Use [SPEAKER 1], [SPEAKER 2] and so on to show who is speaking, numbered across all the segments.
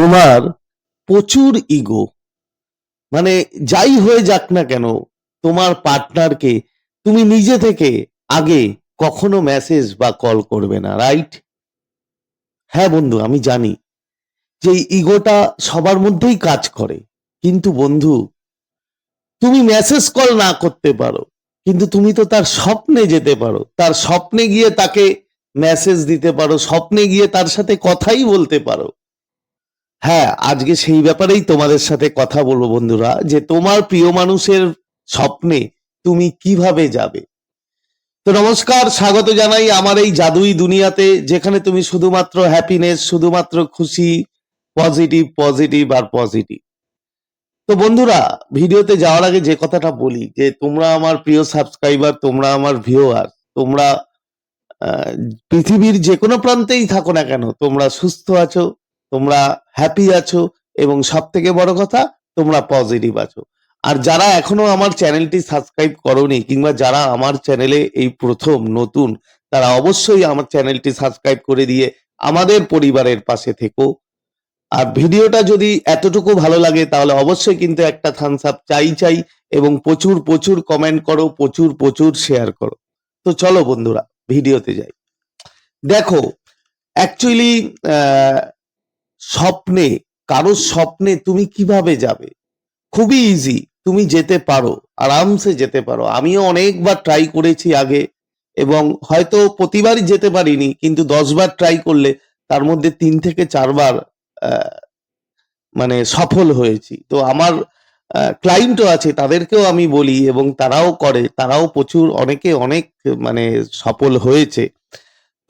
[SPEAKER 1] তোমার প্রচুর ইগো মানে যাই হয়ে যাক না কেন, তোমার পার্টনারকে তুমি নিজে থেকে আগে কখনো মেসেজ বা কল করবে না রাইট হ্যাঁ বন্ধু, আমি জানি যে ইগোটা সবার মধ্যেই কাজ করে। কিন্তু বন্ধু, তুমি মেসেজ কল না করতে পারো, কিন্তু তুমি তো তার স্বপ্নে যেতে পারো। তার স্বপ্নে গিয়ে তাকে মেসেজ দিতে পারো, স্বপ্নে গিয়ে তার সাথে কথাই বলতে পারো। হ্যাঁ আজকে সেই ব্যাপারেই তোমাদের সাথে কথা বলব বন্ধুরা, যে তোমার প্রিয় মানুষের স্বপ্নে তুমি কীভাবে যাবে? তো নমস্কার, স্বাগত জানাই আমার এই জাদুই দুনিয়াতে, যেখানে তুমি শুধুমাত্র হ্যাপিনেস শুধুমাত্র খুশি পজিটিভ পজিটিভ আর পজিটিভ তো বন্ধুরা, ভিডিওতে যাওয়ার আগে যে কথাটা বলি, যে তোমরা আমার প্রিয় সাবস্ক্রাইবার তোমরা আমার ভিউয়ার তোমরা পৃথিবীর যে কোনো প্রান্তেই থাকো না কেন, তোমরা সুস্থ আছো তোমরা হ্যাপি আছো এবং সব থেকে বড় কথা, তোমরা পজিটিভ আছো। আর যারা এখনও আমার চ্যানেলটি সাবস্ক্রাইব করোনি কিংবা যারা আমার চ্যানেলে এই প্রথম, নতুন, তারা অবশ্যই আমার চ্যানেলটি সাবস্ক্রাইব করে দিয়ে আমাদের পরিবারের পাশে থেকো। আর ভিডিওটা যদি এতটুকু ভালো লাগে, তাহলে অবশ্যই কিন্তু একটা থামস আপ চাই চাই এবং প্রচুর প্রচুর কমেন্ট করো, প্রচুর প্রচুর শেয়ার করো। তো চলো বন্ধুরা, ভিডিওতে যাই। দেখো অ্যাকচুয়ালি স্বপ্নে, কারোর স্বপ্নে তুমি কীভাবে যাবে? খুবই ইজি তুমি যেতে পারো, আরামসে যেতে পারো। আমিও অনেকবার ট্রাই করেছি আগে, এবং হয়তো প্রতিবারই যেতে পারিনি, কিন্তু দশবার ট্রাই করলে তার মধ্যে তিন থেকে চারবার মানে সফল হয়েছি। তো আমার ক্লায়েন্টও আছে, তাদেরকেও আমি বলি, এবং তারাও করে, তারাও প্রচুর, অনেকে অনেক মানে সফল হয়েছে।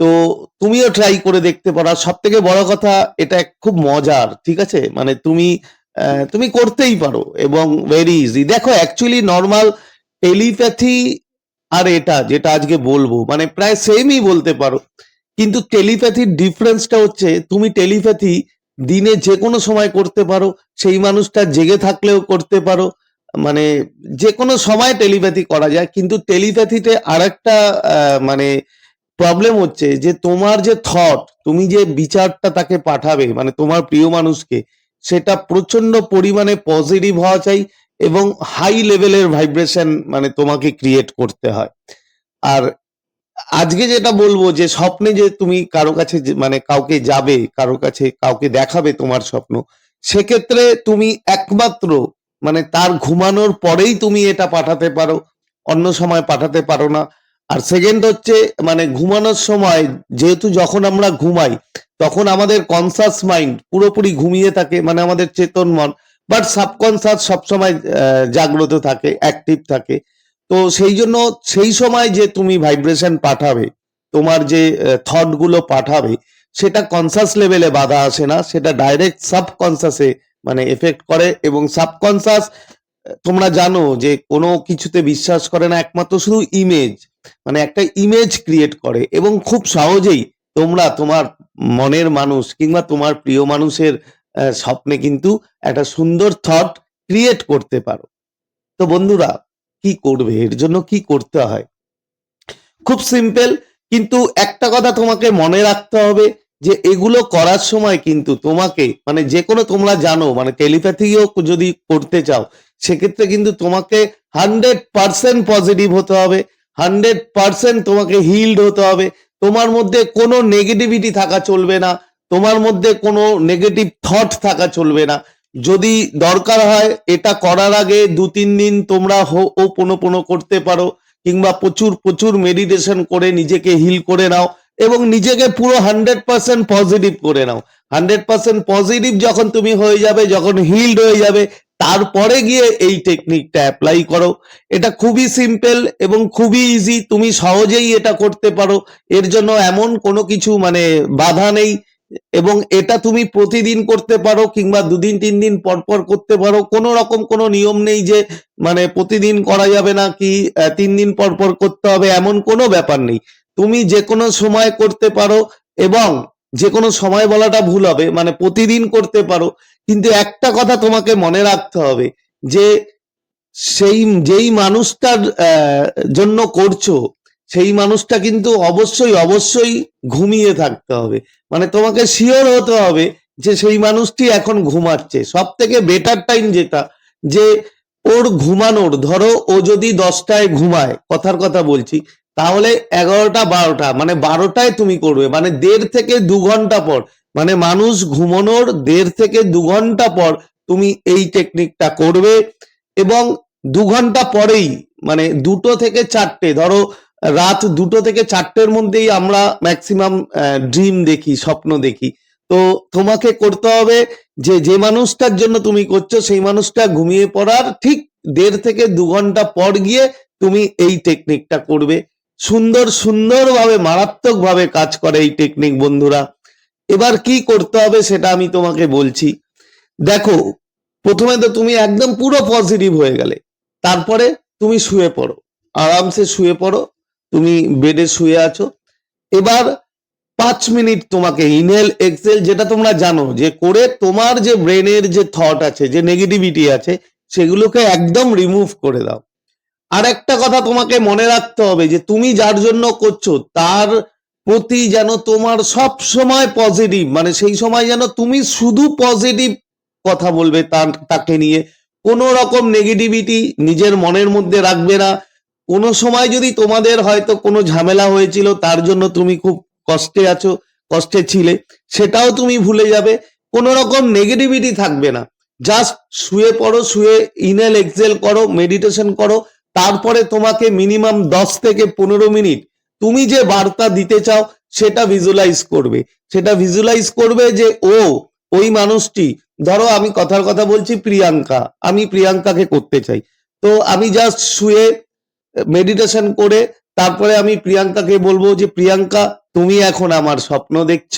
[SPEAKER 1] তো তুমিও ট্রাই করে দেখতে পারো। সব থেকে বড় কথা এটা খুব মজার ঠিক আছে? মানে তুমি তুমি করতেই পারো এবং ভেরি ইজি দেখো অ্যাকচুয়ালি নর্মাল টেলিপ্যাথি আর এটা যেটা আজকে বলব মানে প্রায় সেমই বলতে পারো। কিন্তু টেলিপ্যাথির ডিফারেন্সটা হচ্ছে তুমি টেলিপ্যাথি দিনে যে কোনো সময় করতে পারো সেই মানুষটা জেগে থাকলেও করতে পারো। মানে যে কোনো সময় টেলিপ্যাথি করা যায় কিন্তু টেলিপ্যাথিতে আরেকটা আহ, মানে প্রবলেম হচ্ছে যে তোমার যে থট তুমি যে বিচারটা তাকে পাঠাবে মানে তোমার প্রিয় মানুষকে, সেটা প্রচণ্ড পরিমাণে পজিটিভ হওয়া চাই এবং হাই লেভেলের ভাইব্রেশন মানে তোমাকে ক্রিয়েট করতে হয়। আর আজকে যেটা বলব যে স্বপ্নে যে তুমি কারও কাছে মানে কাউকে যাবে, কারও কাছে কাউকে দেখাবে তোমার স্বপ্ন, সেক্ষেত্রে তুমি একমাত্র মানে তার ঘুমানোর পরেই তুমি এটা পাঠাতে পারো, অন্য সময় পাঠাতে পারো না। আর সেকেন্ড হচ্ছে মানে ঘুমানোর সময়, যেহেতু যখন আমরা ঘুমাই, তখন আমাদের কনসাস মাইন্ড পুরোপুরি ঘুমিয়ে থাকে মানে আমাদের চেতন মন বাট সাবকনসাস সবসময় জাগ্রত থাকে অ্যাক্টিভ থাকে। তো সেই জন্য সেই সময় যে তুমি ভাইব্রেশন পাঠাবে, তোমার যে থটগুলো পাঠাবে, সেটা কনসাস লেভেলে বাধা আসে না, সেটা ডাইরেক্ট সাবকনসাসে মানে এফেক্ট করে এবং সাবকনসাস তোমরা জানো যে কোনো কিছুতে বিশ্বাস করে না একমাত্র শুধু ইমেজ মানে একটা ইমেজ ক্রিয়েট করে এবং খুব সহজেই তোমরা তোমার মনের মানুষ কিংবা তোমার প্রিয় মানুষের স্বপ্নে কিন্তু একটা সুন্দর থট ক্রিয়েট করতে পারো। তো বন্ধুরা, কি করবে? এর জন্য কি করতে হয়? খুব সিম্পল কিন্তু একটা কথা তোমাকে মনে রাখতে হবে যে এগুলো করার সময় কিন্তু তোমাকে মানে যে কোনো তোমরা জানো মানে টেলিপ্যাথিও যদি করতে চাও সেক্ষেত্রে কিন্তু তোমাকে হান্ড্রেড পার্সেন্ট পজিটিভ হতে হবে হান্ড্রেড পার্সেন্ট তোমাকে হিল্ড হতে হবে। তোমার মধ্যে কোনো নেগেটিভিটি থাকা চলবে না, তোমার মধ্যে কোনো নেগেটিভ থট থাকা চলবে না। যদি দরকার হয় এটা করার আগে দু তিন দিন তোমরা ও পোনো পোনো করতে পারো, কিংবা প্রচুর প্রচুর মেডিটেশন করে নিজেকে হিল করে নাও, এবং নিজেকে পুরো হান্ড্রেড পার্সেন্ট পজিটিভ করে নাও। হান্ড্রেড পার্সেন্ট পজিটিভ যখন তুমি হয়ে যাবে, যখন হিল্ড হয়ে যাবে তারপরে গিয়ে এই টেকনিকটা অ্যাপ্লাই করো। এটা খুবই সিম্পল এবং খুবই ইজি তুমি সহজেই এটা করতে পারো। এর জন্য এমন কোনো কিছু মানে বাধা নেই এবং এটা তুমি প্রতিদিন করতে পারো কিংবা দুদিন, তিন দিন পর পর করতে পারো। কোনো রকম কোনো নিয়ম নেই যে মানে প্রতিদিন করা যাবে না কি তিন দিন পর পর করতে হবে, এমন কোনো ব্যাপার নেই। তুমি যে কোনো সময় করতে পারো এবং যে কোনো সময় বলাটা ভুল হবে মানে প্রতিদিন করতে পারো, কিন্তু একটা কথা তোমাকে মনে রাখতে হবে যে সেই, যেই মানুষটার জন্য করছ, সেই মানুষটা কিন্তু অবশ্যই অবশ্যই ঘুমিয়ে থাকতে হবে। মানে তোমাকে শিওর হতে হবে যে সেই মানুষটি এখন ঘুমাচ্ছে। সব থেকে বেটার টাইম যেটা, যে ওর ঘুমানোর, ধরো ও যদি দশটায় ঘুমায়, কথার কথা বলছি তাহলে এগারোটা বারোটা মানে বারোটায় তুমি করবে মানে দেড় থেকে দু ঘণ্টা পর মানে মানুষ ঘুমানোর দেড় থেকে দু ঘণ্টা পর তুমি এই টেকনিকটা করবে এবং দু ঘণ্টা পরেই মানে দুটো থেকে চারটে, ধরো রাত দুটো থেকে চারটের মধ্যেই আমরা ম্যাক্সিমাম ড্রিম দেখি, স্বপ্ন দেখি। তো তোমাকে করতে হবে যে যে মানুষটার জন্য তুমি করছ, সেই মানুষটা ঘুমিয়ে পড়ার ঠিক দেড় থেকে দু ঘণ্টা পর গিয়ে তুমি এই টেকনিকটা করবে। সুন্দর সুন্দরভাবে, মারাত্মকভাবে কাজ করে এই টেকনিক বন্ধুরা। এবার কি করতে হবে সেটা আমি তোমাকে বলছি। দেখো, প্রথমে তো তুমি একদম পুরো পজিটিভ হয়ে গেলে। তারপরে তুমি শুয়ে পড়ো। আরামসে শুয়ে পড়ো। তুমি বেডে শুয়ে আছো। এবার পাঁচ মিনিট তোমাকে ইনহেল এক্সেল যেটা তোমরা জানো যে করে তোমার যে ব্রেনের যে থট আছে, যে নেগেটিভিটি আছে, সেগুলোকে একদম রিমুভ করে দাও। আর একটা কথা তোমাকে মনে রাখতে হবে যে তুমি যার জন্য করছ, তার প্রতি যেন তোমার সব সময় পজিটিভ মানে সেই সময় যেন তুমি শুধু পজিটিভ কথা বলবে তাকে নিয়ে। কোনো রকম নেগেটিভিটি নিজের মনের মধ্যে রাখবে না। কোনো সময় যদি তোমাদের হয়তো কোনো ঝামেলা হয়েছিল, তার জন্য তুমি খুব কষ্টে আছো, কষ্টে ছিলে, সেটাও তুমি ভুলে যাবে। কোনো রকম নেগেটিভিটি থাকবে না। জাস্ট শুয়ে পড়ো, শুয়ে ইনেল এক্সেল করো মেডিটেশন করো তারপরে তোমাকে মিনিমাম দশ থেকে পনেরো মিনিট তুমি যে বার্তা দিতে চাও সেটা ভিজুয়ালাইজ করবে। সেটা ভিজুয়ালাইজ করবে যে, ও, ওই মানুষটি, ধরো আমি কথার কথা বলছি প্রিয়াঙ্কা, আমি প্রিয়াঙ্কাকে করতে চাই। তো আমি জাস্ট শুয়ে মেডিটেশন করে তারপরে আমি প্রিয়াঙ্কাকে বলব যে, প্রিয়াঙ্কা, তুমি এখন আমার স্বপ্ন দেখছ,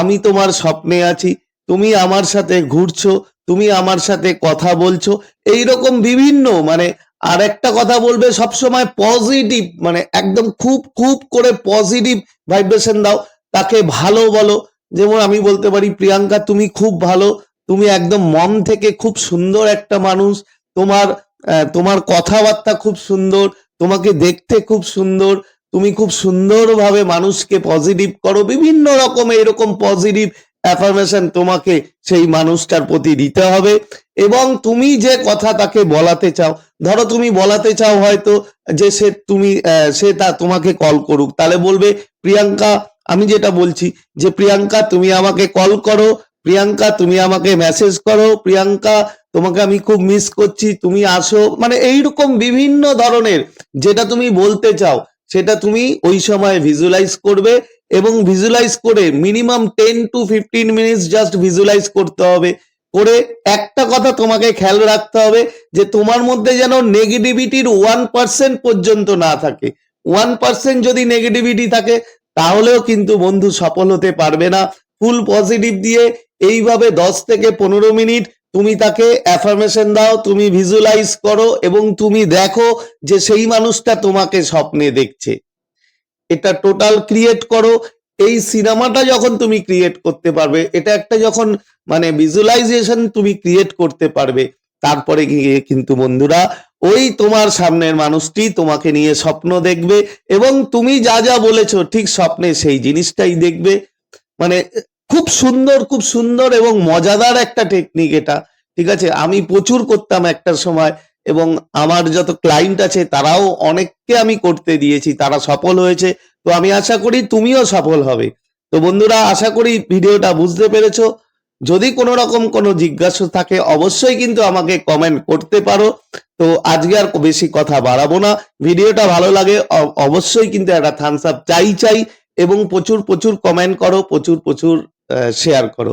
[SPEAKER 1] আমি তোমার স্বপ্নে আছি, তুমি আমার সাথে ঘুরছো, তুমি আমার সাথে কথা বলছো। এইরকম বিভিন্ন মানে আর একটা কথা বলবে, সবসময় পজিটিভ মানে একদম খুব খুব করে পজিটিভ ভাইব্রেশন দাও। তাকে ভালো বলো। যেমন আমি বলতে পারি, প্রিয়াঙ্কা, তুমি খুব ভালো। তুমি একদম মন থেকে খুব সুন্দর একটা মানুষ। তোমার তোমার কথাবার্তা খুব সুন্দর। তোমাকে দেখতে খুব সুন্দর। তুমি খুব সুন্দরভাবে মানুষকে পজিটিভ করো। বিভিন্ন রকম এরকম পজিটিভ অ্যাফার্মেশন তোমাকে সেই মানুষটার প্রতি দিতে হবে। এবং তুমি যে কথা তাকে বলাতে চাও, ধরো তুমি বলাতে চাও হয়তো যে সে তুমি সে তা তোমাকে কল করুক। তাহলে বলবে, প্রিয়াঙ্কা, আমি যেটা বলছি যে, প্রিয়াঙ্কা, তুমি আমাকে কল করো। প্রিয়াঙ্কা, তুমি আমাকে মেসেজ করো। প্রিয়াঙ্কা, তোমাকে আমি খুব মিস করছি। তুমি আসো। মানে এইরকম বিভিন্ন ধরনের যেটা তুমি বলতে চাও, সেটা তুমি ওই সময় ভিজুয়ালাইজ করবে। এবং ভিজুয়ালাইজ করে minimum ten to fifteen minutes just visualize করতে হবে। করে একটা কথা তোমাকে খেয়াল রাখতে হবে যে তোমার মধ্যে যেন নেগেটিভিটির ওয়ান পার্সেন্ট পর্যন্ত না থাকে। ওয়ান পার্সেন্ট যদি নেগেটিভিটি থাকে, তাহলেও কিন্তু বন্ধু সফল হতে পারবে না। ফুল পজিটিভ দিয়ে এইভাবে দশ থেকে পনেরো মিনিট তুমি তাকে অ্যাফার্মেশন দাও, তুমি ভিজুয়ালাইজ করো এবং তুমি দেখো যে সেই মানুষটা তোমাকে স্বপ্নে দেখছে। এটা টোটাল ক্রিয়েট করো। এই সিনেমাটা যখন তুমি ক্রিয়েট করতে পারবে, এটা একটা যখন মানে ভিজুয়ালাইজেশন তুমি ক্রিয়েট করতে পারবে, তারপরে গিয়ে কিন্তু বন্ধুরা ওই তোমার সামনের মানুষটি তোমাকে নিয়ে স্বপ্ন দেখবে এবং তুমি যা যা বলেছ ঠিক স্বপ্নে সেই জিনিসটাই দেখবে। মানে খুব সুন্দর খুব সুন্দর এবং মজাদার একটা টেকনিক এটা, ঠিক আছে? আমি প্রচুর করতাম একটা সময়। এবং আমার যত ক্লায়েন্ট আছে, তারাও অনেককে আমি করতে দিয়েছি, তারা সফল হয়েছে। তো আমি আশা করি তুমিও সফল হবে। তো বন্ধুরা, আশা করি ভিডিওটা বুঝতে পেরেছ। যদি কোনো রকম কোনো জিজ্ঞাসা থাকে, অবশ্যই কিন্তু আমাকে কমেন্ট করতে পারো। তো আজকে আর বেশি কথা বাড়াবো না। ভিডিওটা ভালো লাগে অবশ্যই কিন্তু একটা থামস আপ চাই চাই এবং প্রচুর প্রচুর কমেন্ট করো, প্রচুর প্রচুর শেয়ার করো।